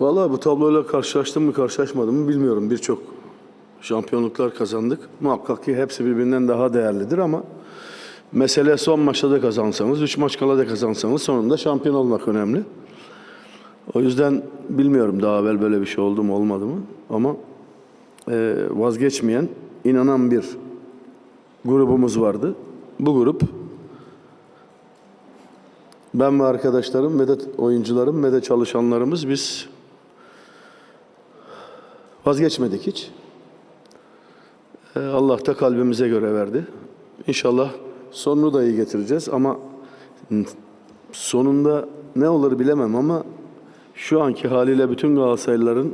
Vallahi bu tabloyla karşılaştım mı karşılaşmadım mı bilmiyorum. Birçok şampiyonluklar kazandık. Muhakkak ki hepsi birbirinden daha değerlidir ama mesele son maçta da kazansanız, üç maç kala da kazansanız sonunda şampiyon olmak önemli. O yüzden bilmiyorum daha evvel böyle bir şey oldu mu olmadı mı ama e, vazgeçmeyen, inanan bir grubumuz vardı. Bu grup ben ve arkadaşlarım ve de oyuncularım ve de çalışanlarımız biz vazgeçmedik hiç. Ee, Allah da kalbimize göre verdi. İnşallah sonunu da iyi getireceğiz ama sonunda ne olur bilemem ama şu anki haliyle bütün Galatasaraylıların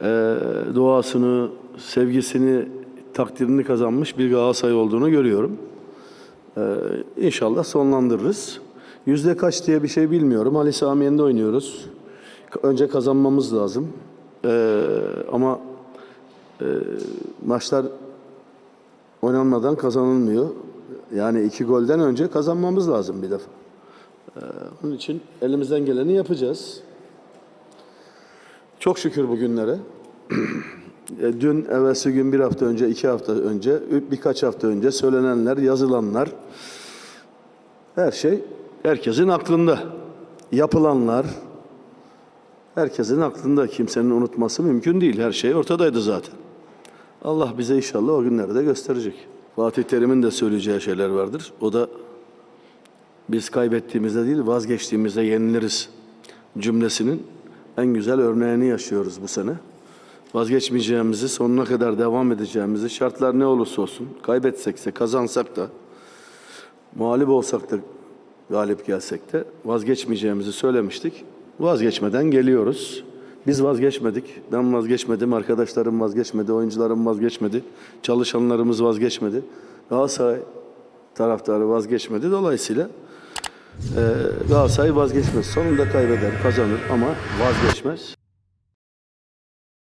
eee duasını, sevgisini, takdirini kazanmış bir Galatasaray olduğunu görüyorum. Ee, inşallah sonlandırırız. Yüzde kaç diye bir şey bilmiyorum. Ali Sami Yen'de oynuyoruz. Önce kazanmamız lazım. Ee, ama e, maçlar oynanmadan kazanılmıyor. Yani iki golden önce kazanmamız lazım bir defa. Ee, onun için elimizden geleni yapacağız. Çok şükür bugünlere. E, Dün, evvelsi gün, bir hafta önce, iki hafta önce, birkaç hafta önce söylenenler, yazılanlar, her şey herkesin aklında. Yapılanlar, herkesin aklında. Kimsenin unutması mümkün değil. Her şey ortadaydı zaten. Allah bize inşallah o günleri de gösterecek. Fatih Terim'in de söyleyeceği şeyler vardır. O da biz kaybettiğimizde değil, vazgeçtiğimizde yeniliriz cümlesinin en güzel örneğini yaşıyoruz bu sene. Vazgeçmeyeceğimizi, sonuna kadar devam edeceğimizi, şartlar ne olursa olsun, kaybetsek de, kazansak da, mağlup olsak da, galip gelsek de vazgeçmeyeceğimizi söylemiştik. Vazgeçmeden geliyoruz. Biz vazgeçmedik. Ben vazgeçmedim, arkadaşlarım vazgeçmedi, oyuncularım vazgeçmedi, çalışanlarımız vazgeçmedi. Galatasaray taraftarı vazgeçmedi. Dolayısıyla e, Galatasaray vazgeçmez. Sonunda kaybeder, kazanır ama vazgeçmez.